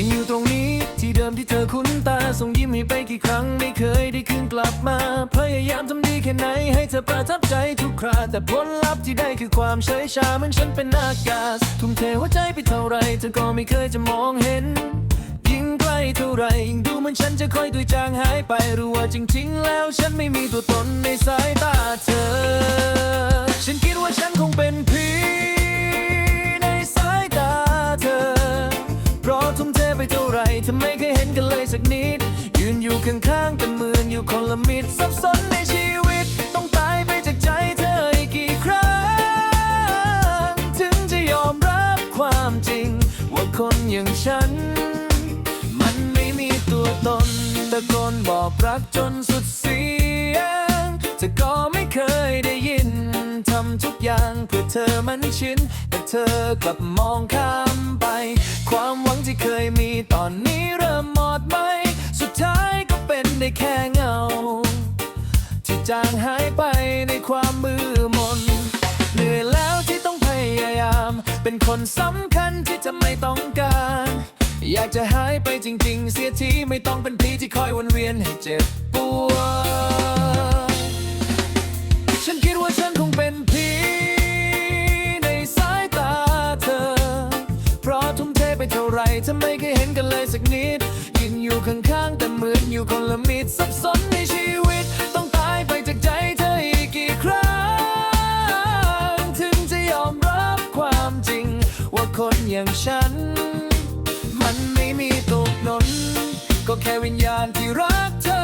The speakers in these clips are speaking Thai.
ินอยู่ตรงนี้ที่เดิมที่เธอคุ้นตาส่งยิ้มให้ไปกี่ครั้งไม่เคยได้คืนกลับมา พยายามทำดีแค่ไหนให้เธอประทับใจทุกคราแต่ผลลัพธ์ที่ได้คือความเฉยชาเหมือนฉันเป็นอากาศ ทุ่มเทหัวใจไปเท่าไรเธอก็ไม่เคยจะมองเห็น ยิ่งใกล้เท่าไรยิ่งดูเหมันฉันจะค่อยตุยจางหายไปรู้ว่าจริงๆแล้วฉันไม่มีตัวตนในสายตาเธอ ฉันคิดว่าฉันคงเป็นผี เท่าไรเธอไม่เคยเห็นกันเลยสักนิด ยืนอยู่ข้างๆกันเหมือนอยู่คนละมิดสับสนในชีวิต ต้องตายไปจากใจเธออีกกี่ครั้ง ถึงจะยอมรับความจริง ว่าคนอย่างฉัน มันไม่มีตัวตนตะโกนบอกรักจนสุดเสียงเธอก็ไม่เคยได้ยิน ทำทุกอย่างเพื่อเธอมันชินแต่เธอกลับมองข้าม ความหวังที่เคยมีตอนนี้เริ่มหมดไหม สุดท้ายก็เป็นได้แค่เงา ที่จางหายไปในความมือมนเหนื่อยแล้วที่ต้องพยายาม เป็นคนสำคัญที่จะไม่ต้องการ อยากจะหายไปจริง ๆ เสียทีไม่ต้องเป็นผีที่คอยวนเวียนให้เจ็บปวดฉันคิดว่าฉันคงเป็น ท่าไม่เคยเห็นกันเลยสักนิดยืนอยู่ข้างๆแต่เหมือนอยู่คนละมิดสับสนในชีวิต ต้องตายไปจากใจเธออีกกี่ครั้ง ถึงจะยอมรับความจริง ว่าคนอย่างฉัน มันไม่มีตัวตนก็แค่วิญญาณที่รักเธอ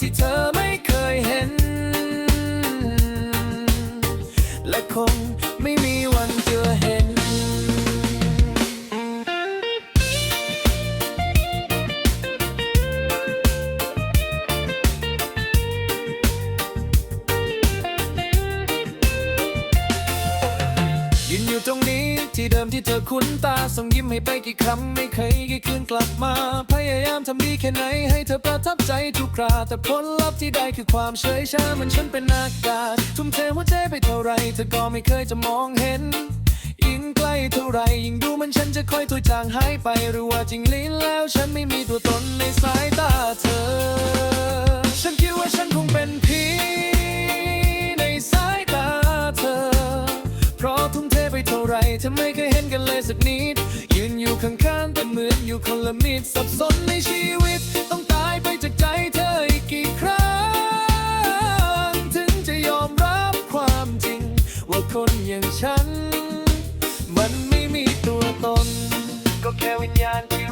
ที่เธอไม่เคยเห็น และคง อยู่ตรงนี้ที่เดิมที่เธอคุ้นตาส่งยิ้มให้ไปกี่ครั้งไม่เคยกี่คืนกลับมา พยายามทำดีแค่ไหนให้เธอประทับใจทุกคราแต่ผลลัพธ์ที่ได้คือความเฉยชาเหมันฉันเป็นอากาศ ทุ่มเทหัวใจไปเท่าไรเธอก็ไม่เคยจะมองเห็นยิ่งใกล้เท่าไรยิ่งดูมันฉันจะค่อยตุยจางหายไปหรือว่าจริงลิ้นแล้วฉันไม่มีตัวตนในสายตาเธอ เทไปเท่าไรเธอไม่เคยเห็นกันเลยสักนิด ยืนอยู่ข้างๆแต่เหมือนอยู่คนละมิดสับสนในชีวิต ต้องตายไปจากใจเธออีกกี่ครั้ง ถึงจะยอมรับความจริง ว่าคนอย่างฉัน มันไม่มีตัวตน ก็แค่วิญญาณที่